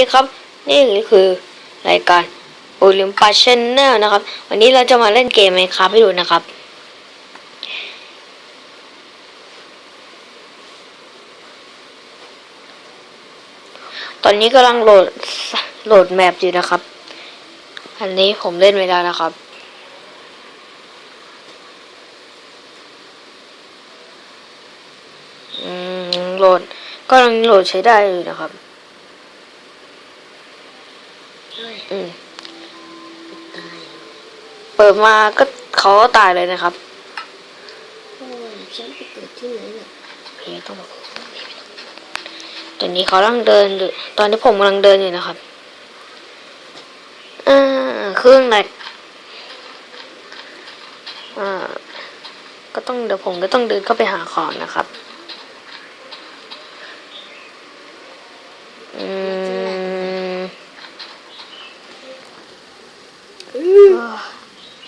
ี่ครับ นี่คือรายการโอลิมปัสชแนลนะครับ วันนี้เราจะมาเล่นเกมไหมครับให้ดูนะครับ ตอนนี้กำลังโหลดโหลดแมปอยู่นะครับ อันนี้ผมเล่นไปแล้วนะครับอืมโหลดก็กำลังโหลดใช้ได้อยู่นะครับ อืมตายเปิดมาก็เขาก็ตายเลยนะครับโอ้ยฉันไปเกิดที่ไหนเนี่ยเพต้องบอกตอนนี้เขากำลังเดินอยู่ตอนที่ผมกำลังเดินอยู่นะครับอ่าเครื่องแหลกอ่าก็ต้องเดี๋ยวผมก็ต้องเดินเข้าไปหาของนะครับ อืม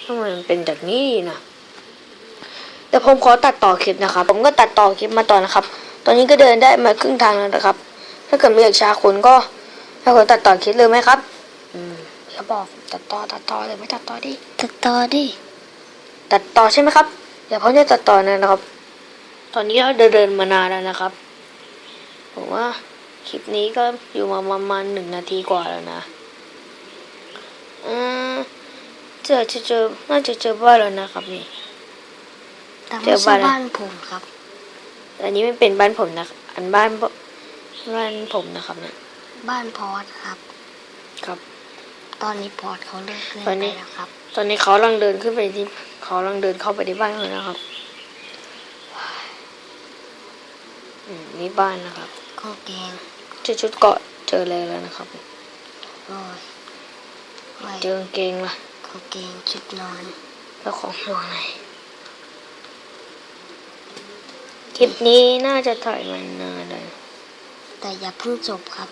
ทำไมมันเป็นแบบนี้นะเดี๋ยวผมขอตัดต่อคลิปนะครับ ผมก็ตัดต่อคลิปมาต่อนะครับ ตอนนี้ก็เดินได้มาครึ่งทางแล้วนะครับ ถ้าเกิดไม่อยากช้าคุณก็ให้คนตัดต่อคลิปเลยไหมครับ อืมเขาบอกตัดต่อตัดต่อเลยไม่ตัดต่อดิ ตัดต่อดิ ตัดต่อใช่ไหมครับเดี๋ยวผมจะตัดต่อนะครับ ตอนนี้เราเดินเดินมานานแล้วนะครับ ผมว่าคลิปนี้ก็อยู่มาประมาณหนึ่งนาทีกว่าแล้วนะอืม เจอจะเจอน่าจะเจอบ้านแล้วนะครับนี่ แต่เจไม่อใช่บ้านอะไรบ้านผมครับ อันนี้ไม่เป็นบ้านผมนะอันบ้านบ่บ้านผมนะครับเนี่ย บ้านพอดครับ ครับ ตอนนี้พอดเขาเลิกเล่นตอนไปนี้ แล้วครับ ตอนนี้เขากำลังเดินขึ้นไปที่เขากำลังเดินเข้าไปในบ้านเขานะครับอืมนี่บ้านนะครับกางเกงเจอชุดเกาะเจออะไรแล้วนะครับ โอ้ยไม่เจอกางเกงละ กางเกงชุดนอนแล้วของอยู่ไหนคลิปนี้น่าจะถ่ายมานานเลย แต่อย่าเพิ่งจบครับ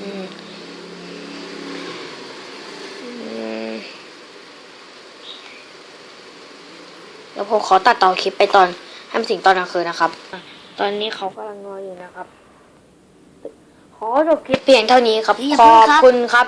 อืมอืมแล้วผมขอตัดต่อคลิปไปตอนให้มันถึงตอนกลางคืนนะครับ ตอนนี้เขากำลังนอนอยู่นะครับ ขอจบคลิปเพียงเท่านี้ครับอย่าขเพิ่องบครับคุณครับ